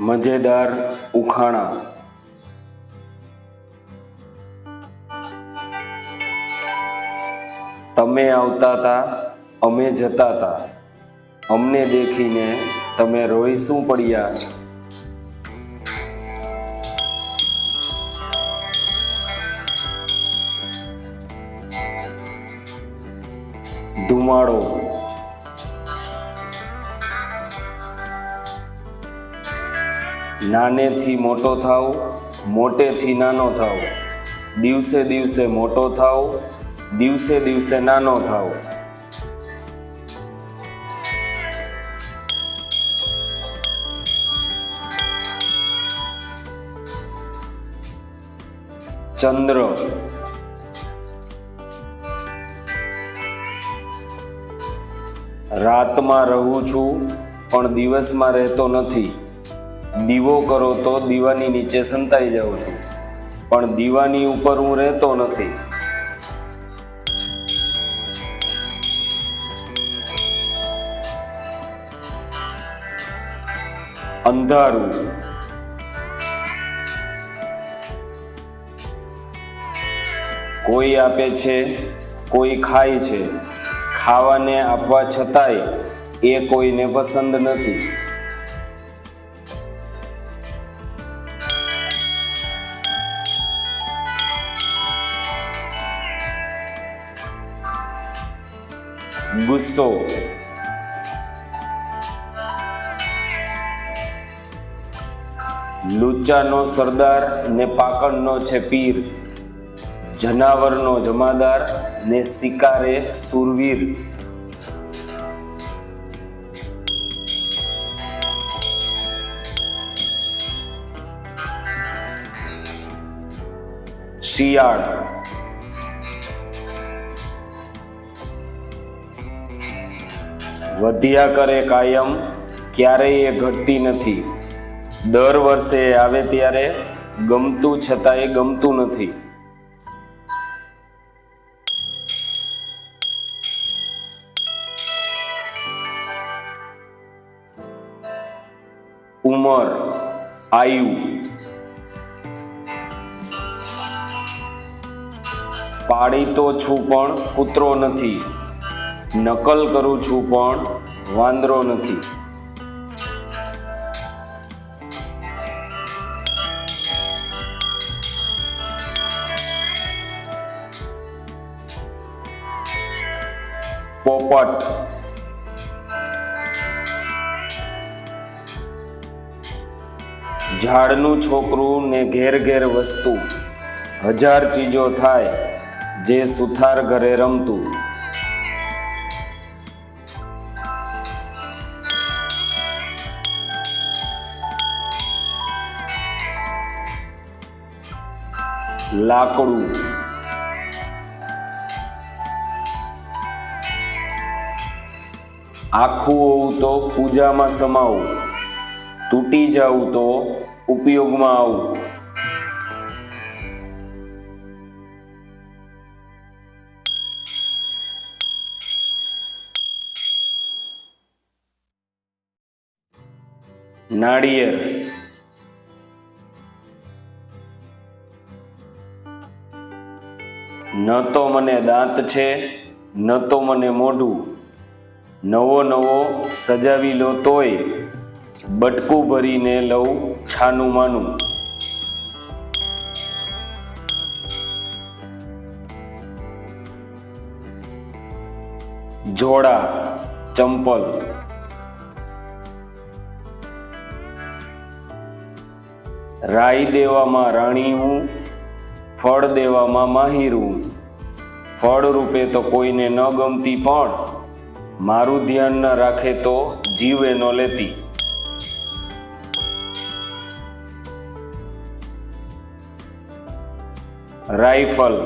મજેદાર ઉખાણા. તમે આવતા હતા અમે જતા હતા અમને દેખીને તમે રોઈ શું પડ્યા? ધુમાડો. નાનેથી મોટો થાવ, મોટેથી નાનો થાવ. દિવસે દિવસે મોટો થાવ, દિવસે દિવસે નાનો થાવ. ચંદ્ર. રાતમાં રહું છું, પણ દિવસમાં રહેતો નથી. દીવો કરો તો દીવાની નીચે સંતાઈ જાઉં છું. પણ દીવાની ઉપર હું રહેતો નથી. અંધારું. કોઈ આપે છે, કોઈ ખાય છે. ખાવાને આપવા છતાંય એ કોઈને પસંદ નથી. ગુસ્સો લુચ્ચાનો સરદાર ને પાકડનો છે પીર. જનાવરનો જમાદાર ને શિકારે સુરવીર. શિયાળ. વધ્યા કરે કાયમ, ક્યારેય એ ઘટતી નથી. દર વર્ષે આવે ત્યારે ગમતું છતાં એ ગમતું નથી. ઉંમર, આયુ. પાડી તો છું પણ કૂતરો નથી. નકલ કરું છું પણ વાંદરો નથી. પોપટ. ઝાડનું છોકરું ને ઘેર ઘેર વસ્તુ. હજાર ચીજો થાય જે સુથાર ઘરે રમતું. લાકડું. આખું હોવું તો પૂજામાં સમાવું. તૂટી જવું તો ઉપયોગમાં આવું. નાળિયેર. ન તો મને દાંત છે, ન તો મને મોઢું. નવો નવો સજાવી લો તોય, બટકું ભરીને લઉં છાનું માનું. જોડા, ચંપલ. રાઈ દેવામાં રાણી હું, ફળ દેવામાં માહિર હું. ફળ રૂપે તો કોઈને ન ગમતી પણ મારું ધ્યાન ન રાખે તો જીવ એનો લેતી. રાઇફલ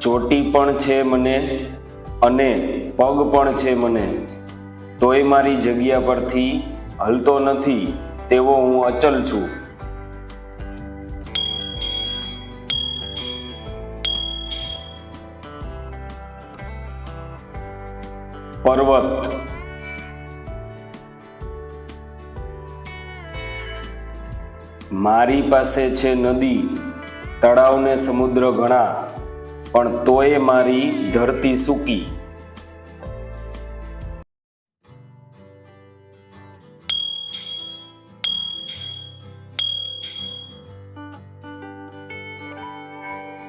ચોટી પણ છે મને અને પગ પણ છે મને. તોય મારી જગ્યા પરથી હલતો નથી, તેવો હું અચલ છું. પર્વત. મારી પાસે છે નદી તળાવને સમુદ્ર ઘણા પણ તોય મારી ધરતી સૂકી.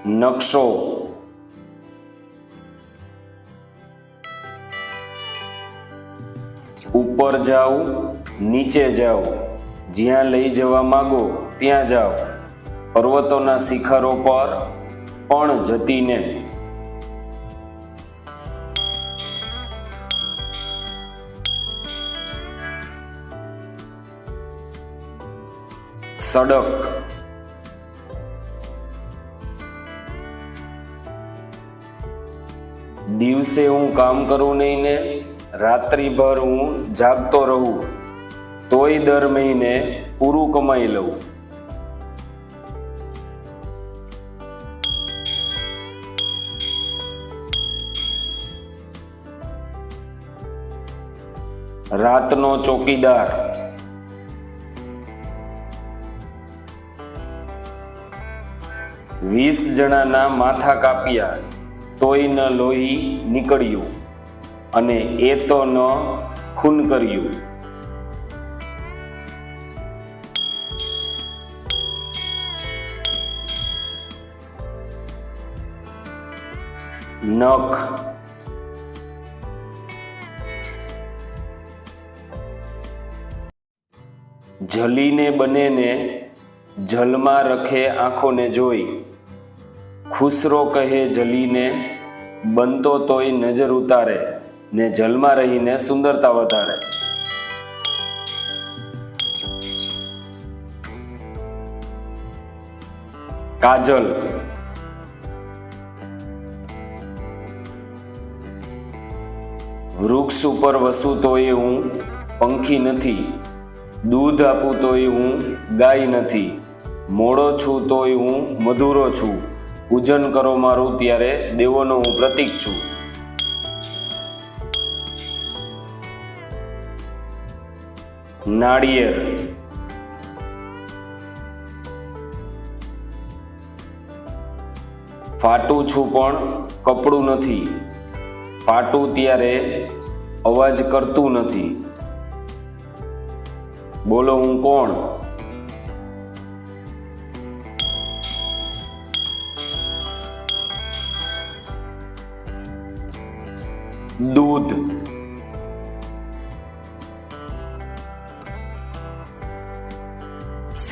નકશો ઉપર જાઓ, નીચે જાઓ. જ્યાં લઈ જવા માંગો, ત્યાં જાઓ. પર્વતોના શિખરો પર પણ જતીને. સડક. દિવસે હું કામ કરું નહીં ને રાત્રિભર હું જાગતો રહું, તોય દર મહિને પૂરું કમાઈ લઉં. રાતનો ચોકીદાર. વીસ જણાના માથા કાપ્યા, તોય ન લોહી નીકળ્યું. અને એ તો ન ખૂન કર્યું. નખ. જલીને બનેને જલમાં રખે આંખોને જોઈ. ખુસરો કહે જલીને, બનતો તોય નજર ઉતારે. ને જલમાં રહીને સુંદરતા વધારે. કાજલ. વૃક્ષ ઉપર વસું તોય હું પંખી નથી. દૂધ આપું તોય હું ગાય નથી. મોડો છું તોય હું મધુરો છું. પૂજન કરો મારું ત્યારે દેવોનો હું પ્રતીક છું. નાળિયેર. ફાટું છું પણ કપડું નથી. ફાટું ત્યારે અવાજ કરતું નથી. બોલો હું કોણ? દૂધ.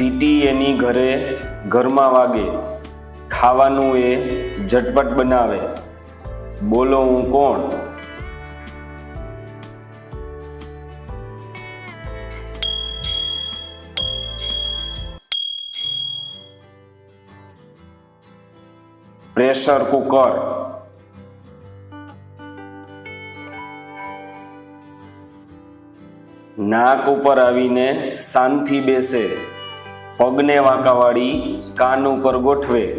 સીટી એની ઘરે ઘરમાં વાગે. ખાવાનું એ ઝટપટ બનાવે. બોલો હું કોણ? Pressure cooker. નાક ઉપર આવીને શાંતિ બેસે. પગને વાંકાવાળી કાન ઉપર ગોઠવે.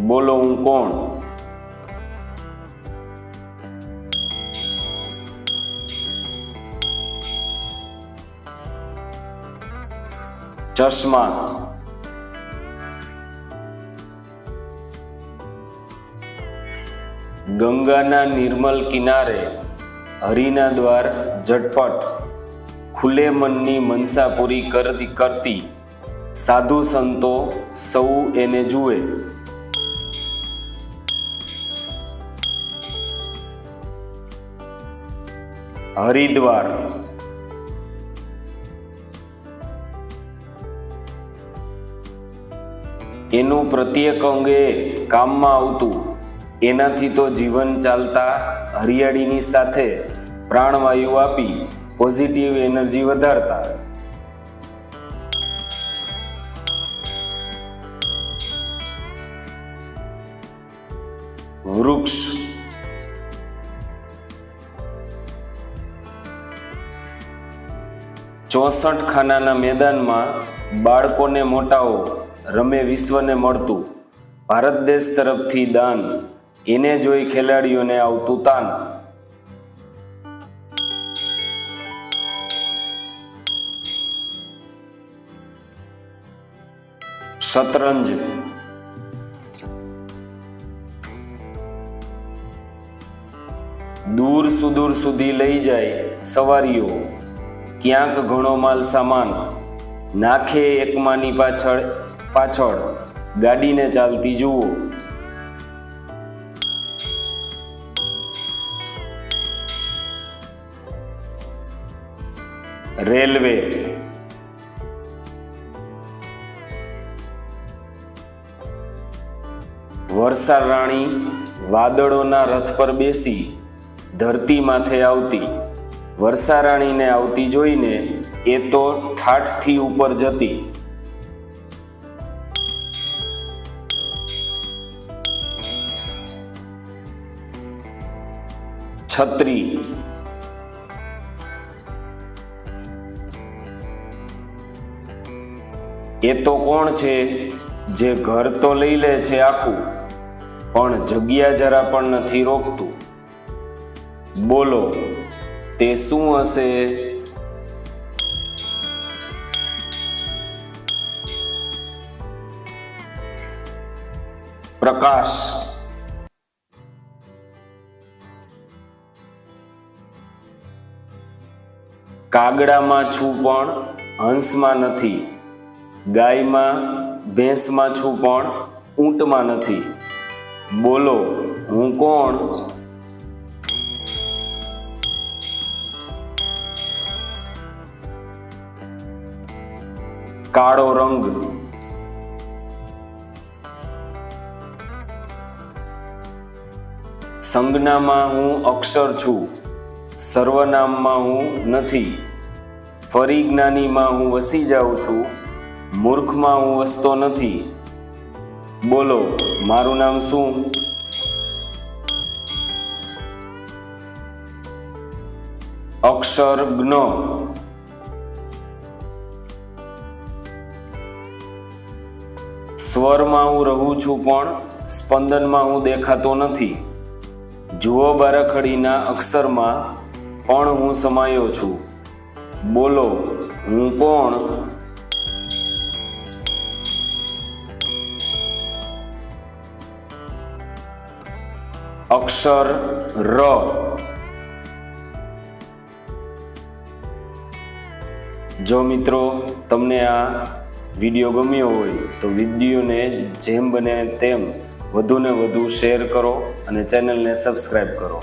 બોલો, હું કોણ? ચશ્મા. ગંગાના નિર્મલ કિનારે હરિના દ્વાર ઝટપટ. ખુલે મનની મનસા પૂરી કરતી કરતી સાધુ સંતો સૌ એને જુએ. હરિદ્વાર. એનું પ્રત્યેક અંગે કામમાં આવતું, એનાથી તો જીવન ચાલતા હરિયાળીની સાથે પ્રાણવાયુ આપી પોઝિટિવ એનર્જી વધારતા. ચોસઠ ખાનાના મેદાનમાં બાળકોને મોટાઓ રમે વિશ્વને મળતું. ભારત દેશ તરફથી દાન. એને જોઈ ખેલાડીઓને આવતું તાન. શતરંજ. દૂર સુદૂર સુધી લઈ જાય સવારીઓ. ક્યાંક ઘણો માલ સામાન નાખે એકમાની પાછળ પાછળ. ગાડીને ચાલતી જુઓ. રેલવે. વર્ષા રાણી વાદળોના રથ પર બેસી ધરતી માથે આવતી. વર્ષા રાણીને આવતી જોઈને એ તો ઠાઠથી ઉપર જતી. છત્રી. એ તો કોણ છે? જે ઘર તો લઈ લે છે આખું, પણ જગ્યા જરા પણ નથી રોકતું. બોલો. તે શું હશે? પ્રકાશ. કાગડામાં છું પણ હંસમાં નથી. ગાયમાં, ભેંસમાં છું પણ ઊંટમાં નથી. બોલો, હું કોણ? કાળો રંગ. સંજ્ઞામાં હું અક્ષર છું. સર્વનામમાં હું નથી. ફરી જ્ઞાનીમાં હું વસી જાઉં છું. મૂર્ખમાં હું વસતો નથી. બોલો, મારું નામ શું? અક્ષર જ્ઞ સ્વરમાં હું રહું છું પણ સ્પંદનમાં હું દેખાતો નથી. જુઓ બારાખડીના અક્ષરમાં પણ હું સમાયો છું. બોલો, હું કોણ? અક્ષર ર. જો મિત્રો, તમને આ વીડિયો ગમ્યો હોય તો વિડીયોને જેમ બને તેમ વધુને વધુ શેર કરો અને ચેનલને સબસ્ક્રાઈબ કરો.